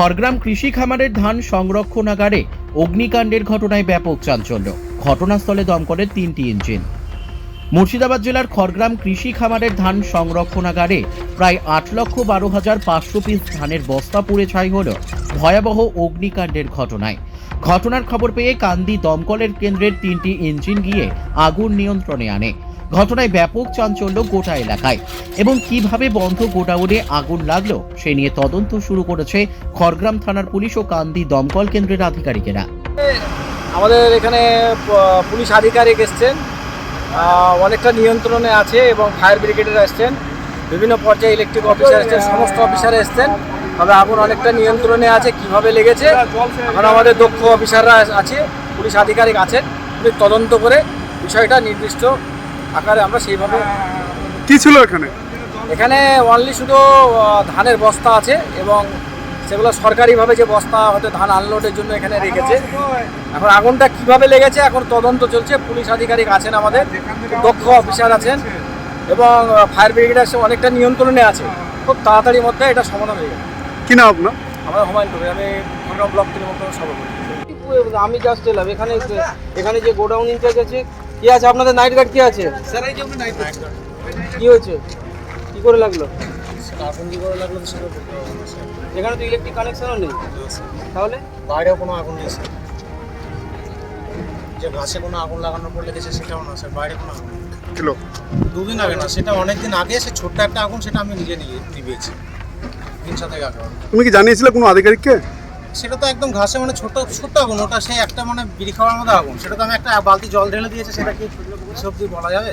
খড়গ্রাম কৃষি খামারের ধান সংরক্ষণাগারে অগ্নিকাণ্ডের ঘটনায় ব্যাপক চাঞ্চল্য। ঘটনাস্থলে দমকলের তিনটি ইঞ্জিন। মুর্শিদাবাদ জেলার খড়গ্রাম কৃষি খামারের ধান সংরক্ষণাগারে প্রায় আট লক্ষ বারো হাজার পাঁচশো পিস ধানের বস্তা পুড়ে ছাই হল ভয়াবহ অগ্নিকাণ্ডের ঘটনায়। ঘটনার খবর পেয়ে কান্দি দমকলের কেন্দ্রের তিনটি ইঞ্জিন গিয়ে আগুন নিয়ন্ত্রণে আনে। ঘটনায় ব্যাপক চাঞ্চল্য গোটা এলাকায়। এবং কীভাবে বন্ধ গোডাউনে আগুন লাগল, সে নিয়ে তদন্ত শুরু করেছে খড়গ্রাম থানার পুলিশ ও কান্দি দমকল কেন্দ্রের আধিকারিকেরা। আমাদের এখানে পুলিশ আধিকারিক এসছেন অনেকটা নিয়ন্ত্রণে আছে এবং ফায়ার ব্রিগেডের এসছেন, বিভিন্ন পর্যায়ে ইলেকট্রিক অফিসার এসছেন, সমস্ত অফিসার এসছেন। তবে আগুন অনেকটা নিয়ন্ত্রণে আছে, কীভাবে লেগেছে, এখন আমাদের দক্ষ অফিসাররা আছে, পুলিশ আধিকারিক আছেন তদন্ত করে বিষয়টা নির্দিষ্ট আকারে আমরা সেইভাবে কি ছিল এখানে? এখানে অনলি শুধু ধানের বস্তা আছে এবং সেগুলো সরকারিভাবে যে বস্তা হয়তো ধান আনলোডের জন্য এখানে রেখেছে। এখন আগুনটা কীভাবে লেগেছে? এখন তদন্ত চলছে। পুলিশ আধিকারিক আছেন আমাদের। দক্ষ অফিসার আছেন এবং ফায়ার ব্রিগেড আছে অনেকটা নিয়ন্ত্রণে আছে। খুব তাড়াতাড়ির মধ্যে এটা সমাধান হয়ে যাবে কি নাম আপনার? আমরা হুমায়ুন কবি আমি ব্লক তৃণমূল সভাপতি। আমি জাস্ট এলাম। এখানে এখানে যে গোডাউন ইনচার্জ আছে কি আছে? আপনাদের নাইট গার্ড কি আছে? স্যার নাইট নাইট গার্ড কি হয়েছে? কি করে লাগল? এখানে তো ইলেকট্রিক কানেকশনও নেই। তাহলে? বাইরেও কোনো আগুন নেই স্যার। যে গাছে কোনো আগুন লাগানোর পর লেগেছে সেটাও না স্যার। বাইরে কোনো আগুন। ছিল। দুদিন আগে না সেটা অনেক দিন আগে সে ছোট্ট একটা আগুন সেটা আমি নিজে নিয়ে নিভিয়েছি তিন সাথে আগে। তুমি কি জানিয়েছিলে কোনো আধিকারিককে? সেটা তো একদম ঘাসে মানে ছোট ছোট আগুন, ওটা সেই একটা মানে বিড়ি খাওয়ার মতো আগুন। সেটা তো আমি একটা বালতি জল ঢেলে দিয়েছে সেটা কি সবজি বলা যাবে?